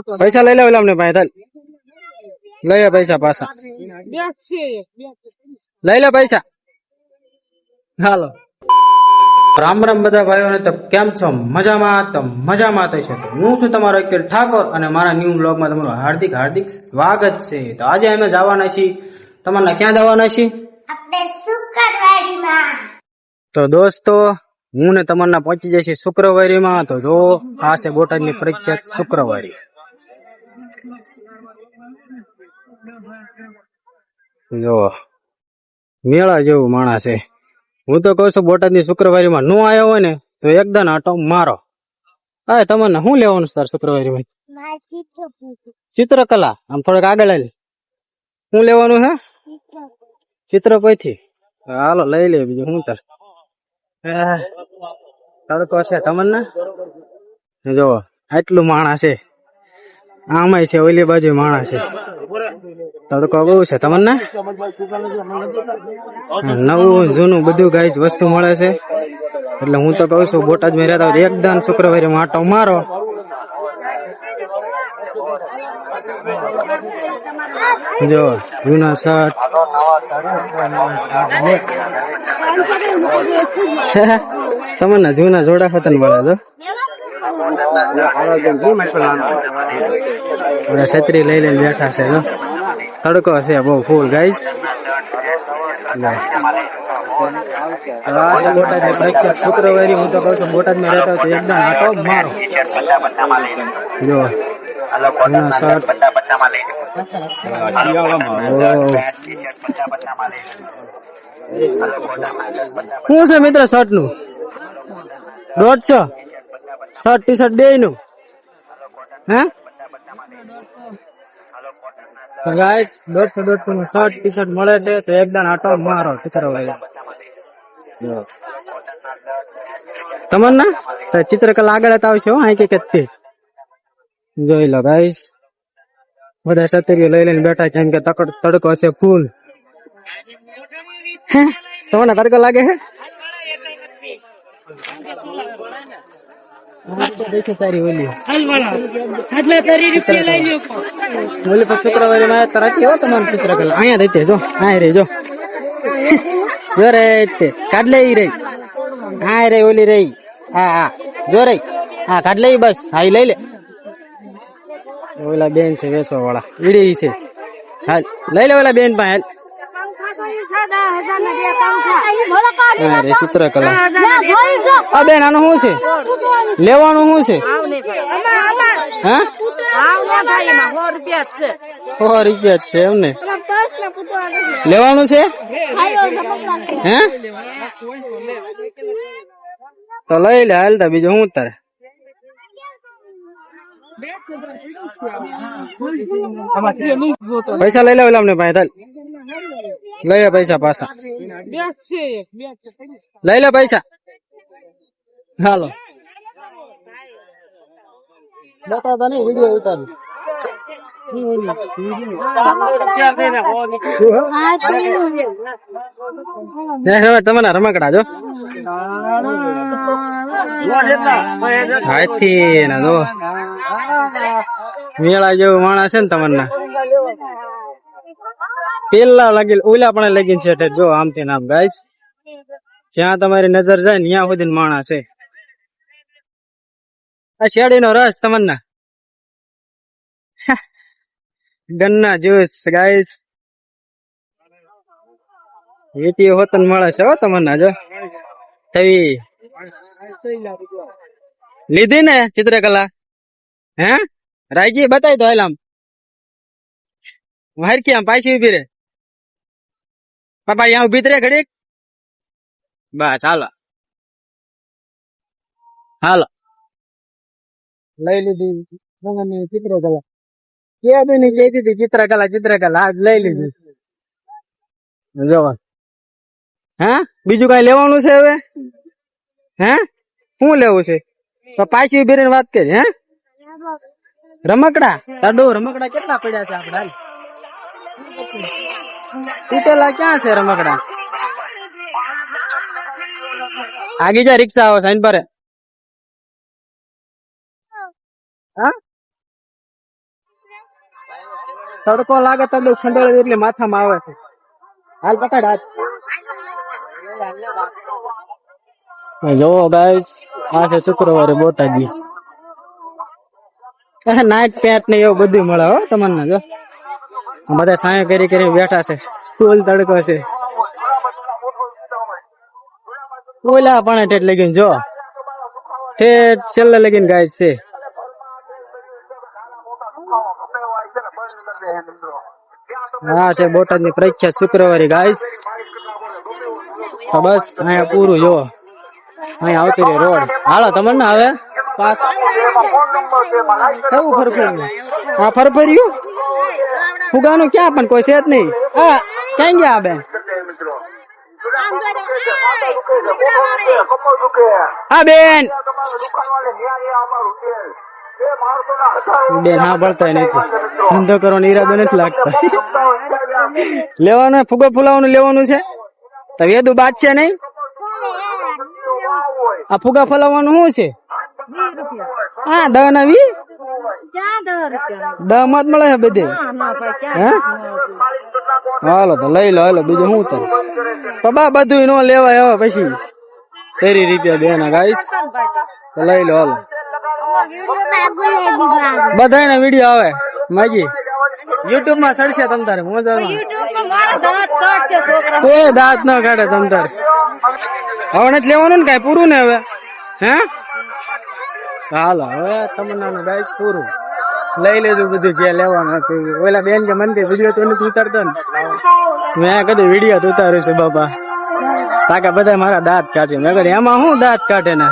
પૈસા લઈ લે ઓલા અમને ભાઈ ચાલ. લઈ લે પૈસા પાછા. લઈ લે પૈસા. હાલો. રામ રામ બધા ભાઈઓને તો કેમ છો? મજામાં? તો મજામાં તો છે. હું છું તમારો અખિલ ઠાકોર અને મારા ન્યૂ બ્લોગમાં તમારું હાર્દિક હાર્દિક સ્વાગત છે. તો આજે અમે જવાના છીએ. તમારે ક્યાં જવાના છીએ? તો દોસ્તો હું ને તમારના પહોંચી જઈશ શુક્રવારીમાં. તો જો આ છે બોટાદની પ્રખ્યાત શુક્રવારી. જો મેળા જેવું માણસ છે. હું તો કહું છું બોટાદની શુક્રવારીમાં નો આવ્યો હોય ને તો એકદમ આટો મારો. હા તમને શું લેવાનું સર શુક્રવારીમાં? ચિત્રકલા? આમ થોડેક આગળ આવી શું લેવાનું હે? ચિત્ર પૈથી હાલો લઈ લે બીજું શું તાર? તડકો છે તમને? જો આટલું માણસ છે. આમાંય છે ઓલી બાજુ માણસ છે. તડકો બહુ છે તમને? નવું જૂનું બધું ગાય વસ્તુ મળે છે. એટલે હું તો કહું છું બોટાદમાં રહેતા હોય એકદમ શુક્રવારે માટો મારો. જો જૂના શર્ટ તમને જૂના જોડા ખતન મળે તો? છત્રી લઈ લઈને બેઠા છે જો. તડકો છે બહુ ફૂલ ગાઈસ. બોટાદની પ્રખ્યાત શુક્રવારી હું તો કહું છું બોટાદમાં રહેતા હતો એકદમ આટો મારો શું છે મિત્ર શર્ટનું દોઢસો શર્ટ ટી શર્ટ બે નું હે ગાઈસ દોઢસો દોઢસો નું શર્ટ ટી શર્ટ મળે છે તો એકદમ આટો મારો ચિત્રવાળી તમને? ના ચિત્રકલા આગળ જ આવશે હો કે થી જોઈ લો ગાઈસ બધા સતરીઓ લઈ લઈને બેઠા છે કે તકડ તડકો છે ફૂલ તમને તડકો લાગે હે આ તો દેખો તારી ઓલી ઓલી પર શુક્રવારે માં તરત હો તમારું ચિત્રકલા અહીંયા દેતે જો. અહીંયા રહી જો જો રે કાઢ લે રહી હા રે. ઓલી રહી હા હા. જો રહી હા કાઢ લે બસ. હા લઈ લે. ઓલા બેન છે વેચવા વાળા. ઈડી છે. હાલ લઈ લે ઓલા બેન પાસે હાલ હા. ચિત્રકલા. આ બેન આનું શું છે? લેવાનું શું છે? હા? સો રૂપિયા છે. એમને લેવાનું છે? હે? તો લઈ લે હાલતા બીજું શું તારે પૈસા લઈ લે ઓલા અમને પાસે ચાલ લઈ લે પૈસા પાછા. લઈ લે પૈસા. હાલો. બતાતા નહીં વીડિયો ઉતારું. તમને રમકડા જો. હાથી ને જો. મેળા જેવું માણસ છે ને તમને. પેલા લાગી ઓલા પણ લગીન છે ઠેઠ જો આમથી નામ ગાઈસ જ્યાં તમારી નજર જાય ને ત્યાં સુધી માણસ છે. આ શેરડીનો રસ, તમને? ગન્ના જ્યુસ ગાઈસ એટી હોતન મળે છે હો તમને, જો. થઈ. લીધી ને ચિત્રકલા? હે? રાયજી, બતાવી તો હાલ આમ. ક્યાં? આમ પાછી ઊભી રે પાપા અહીંયા ઊભી રે ઘડીક. બસ હાલો. હાલો. લઈ લીધી. રંગની ચિત્રકલા. કે ની કહેતી હતી ચિત્રકલા ચિત્રકલા? આજ લઈ લીધી. જો. હે? બીજું કઈ લેવાનું છે હવે? હે? શું લેવું છે? તો પાછી ઊભી રહીને વાત કરી હે? રમકડા? તાડો રમકડા કેટલા પડ્યા છે આપડા તૂટેલા ક્યાં છે રમકડા આગી જા રિક્ષા આવો સાઈન પર. હા? તડકો લાગે તો બધું ખંડેળ એટલે માથામાં આવે છે. હાલ પકડ હાથ. જોવો ગાઈસ આ છે શુક્રવારે બોટાદી નાઇટ પેન્ટ ને એવું બધું મળે હો તમને જો. બધા સાયા કરી કરી બેઠા છે. ફૂલ તડકો છે. ઓલા પણ ઠેઠ લગીને જો. ઠેઠ છેલ્લે લગીને ગાય છે. હા, છે બોટાદની પ્રખ્યાત શુક્રવારે ગાય. બસ, અહીંયા પૂરું જો. અહીંયા આવતી રહી રોડ. હાલો, તમને ના પાસ કેવું ફરફર્યું હા ફરફર્યું ફુગાનું ક્યાં પણ કોઈ છે જ નહીં. હા ક્યાં ગયા બેન? હા બેન. બેન હા ભળતા નથી ધંધો કરવાનો ઈરાદો નથી લાગતા. લેવાનું ફુગો ફુલાવાનું લેવાનું છે? તો વેદુ બાદ છે નહીં? આ ફુગા ફલાવવાનું શું છે? હા દહ નવી દહ મત મળે છે બધે? હાલો તો લઈ લો હાલો બીજું શું તારે તો બા બધું નો લેવાય હવે પછી. તેરી રીતે બેના ગાઈસ. તો લઈ લો હાલો. બધાય વીડિયો આવે. માજી યુટ્યુબમાં સડશે તમ તારે મોજામાં કોઈ દાંત ન કાઢે તમ તારે હવે નથી લેવાનું ને કઈ? પૂરું ને હવે? હે? હાલો, હવે તમને ગાઈસ પૂરું. લઈ લેજો બધું જે લેવાનું હતું. ઓલા બેન કે મને વીડિયો તો નથી ઉતારતો ને. મેં કદી વીડિયો તો ઉતાર્યું છે, બાપા. કાકા બધા મારા દાંત કાઢે. મેં કીધું, એમાં શું દાંત કાઢે ને?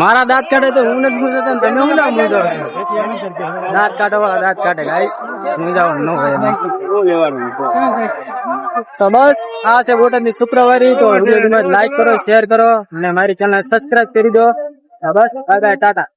મારા દાંત કાઢે તો હું નથી મૂંઝવતો તમે હું ના મૂંઝો દાંત કાઢવા વાળા દાંત કાઢે ગાઈસ મૂંઝાવાનું ન હોય. તો બસ, આ છે બોટાદની શુક્રવારી. તો વીડિયો લાઈક કરો, શેર કરો અને મારી ચેનલ સબસ્ક્રાઇબ કરી દો. બસ બાય બાય ટાટા.